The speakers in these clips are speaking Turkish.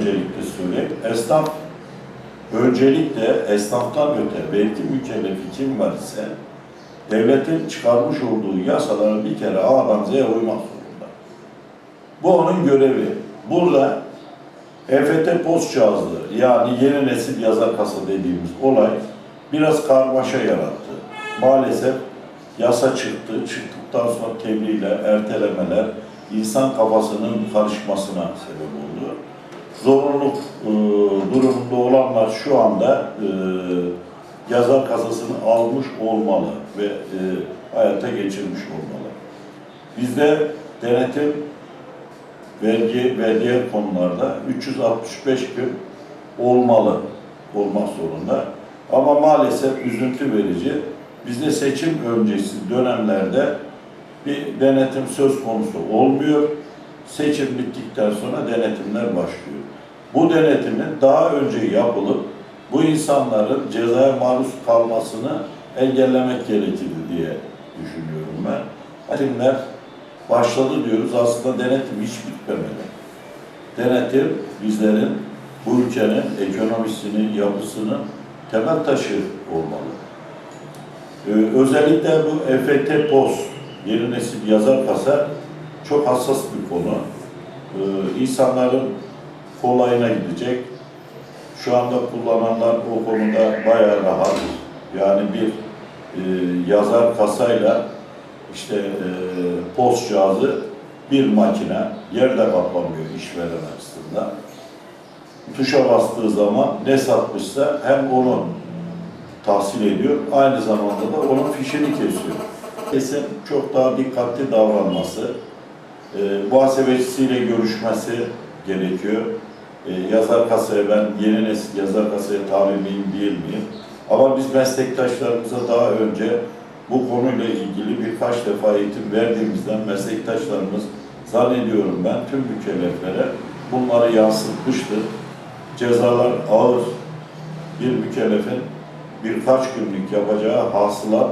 öncelikle söyleyeyim. Esnaf öncelikle esnaftan öte belki mükellefi kim var ise devletin çıkarmış olduğu yasalara bir kere A'dan Z'ye uymak zorunda. Bu onun görevi. Burada EFT post cihazı yani yeni nesil yazar kasa dediğimiz olay biraz karmaşa yarattı. Maalesef yasa çıktı. Çıktıktan sonra tebliğler, ertelemeler insan kafasının karışmasına sebep oldu. Zorunluluk e, durumunda olanlar şu anda e, yazar kasasını almış olmalı ve e, hayata geçirmiş olmalı. Bizde denetim vergi ve diğer konularda 365 gün olmalı, olmak zorunda. Ama maalesef üzüntü verici. Bizde seçim öncesi dönemlerde bir denetim söz konusu olmuyor. Seçim bittikten sonra denetimler başlıyor. Bu denetimin daha önce yapılıp bu insanların cezaya maruz kalmasını engellemek gerekir diye düşünüyorum ben. Denetimler başladı diyoruz. Aslında denetim hiç bitmemeli. Denetim bizlerin bu ülkenin ekonomisinin, yapısının temel taşı olmalı. Ee, özellikle bu EFT POS, yeni nesil yazar kasa çok hassas bir konu. Ee, insanların kolayına gidecek. Şu anda kullananlar o konuda bayağı rahat. Yani bir e, yazar kasayla işte e, post cihazı bir makine yerde kaplamıyor işveren açısından. Tuşa bastığı zaman ne satmışsa hem onu tahsil ediyor, aynı zamanda da onun fişini kesiyor. Kesin çok daha dikkatli davranması, e, muhasebecisiyle görüşmesi gerekiyor. E, yazar kasaya ben yeni nesil yazar kasaya tabi miyim değil miyim? Ama biz meslektaşlarımıza daha önce bu konuyla ilgili birkaç defa eğitim verdiğimizden meslektaşlarımız zannediyorum ben tüm mükelleflere bunları yansıtmıştır. Cezalar ağır bir mükellefin birkaç günlük yapacağı hasıla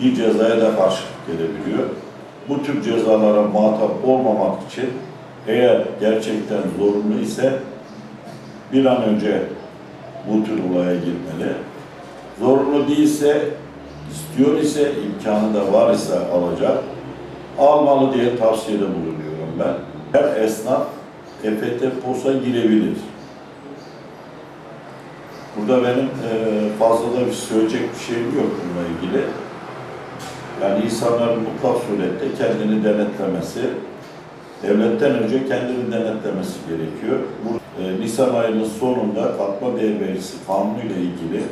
bir cezaya da karşılık gelebiliyor. Bu tür cezalara muhatap olmamak için eğer gerçekten zorunlu ise bir an önce bu tür olaya girmeli. Zorunlu değilse, istiyor ise, imkanı da var ise alacak, almalı diye tavsiyede bulunuyorum ben. Her esnaf EFT POS'a girebilir. Burada benim e, fazla da bir söyleyecek bir şeyim yok bununla ilgili. Yani insanların mutlak surette kendini denetlemesi, devletten önce kendini denetlemesi gerekiyor. Bu e, Nisan ayının sonunda katma değer vergisi ile ilgili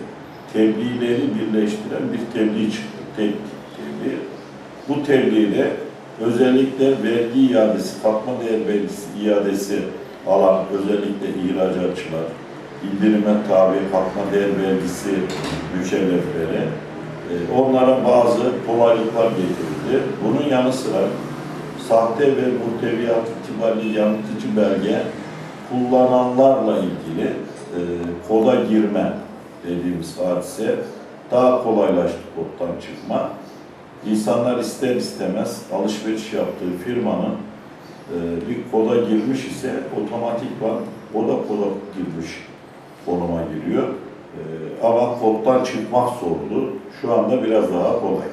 tebliğleri birleştiren bir tebliğ çıktı. Tek tebliğ. Bu tebliğde özellikle vergi iadesi, katma değer iadesi alan özellikle ihracatçılar, indirime tabi katma değer vergisi mükellefleri, e, onlara bazı kolaylıklar getirildi. Bunun yanı sıra sahte ve muhteviyat itibariyle yanıltıcı belge kullananlarla ilgili e, koda girme dediğimiz hadise daha kolaylaştı koddan çıkma. İnsanlar ister istemez alışveriş yaptığı firmanın e, bir koda girmiş ise otomatikman o da koda girmiş konuma giriyor. E, ama koddan çıkmak zordu. Şu anda biraz daha kolay.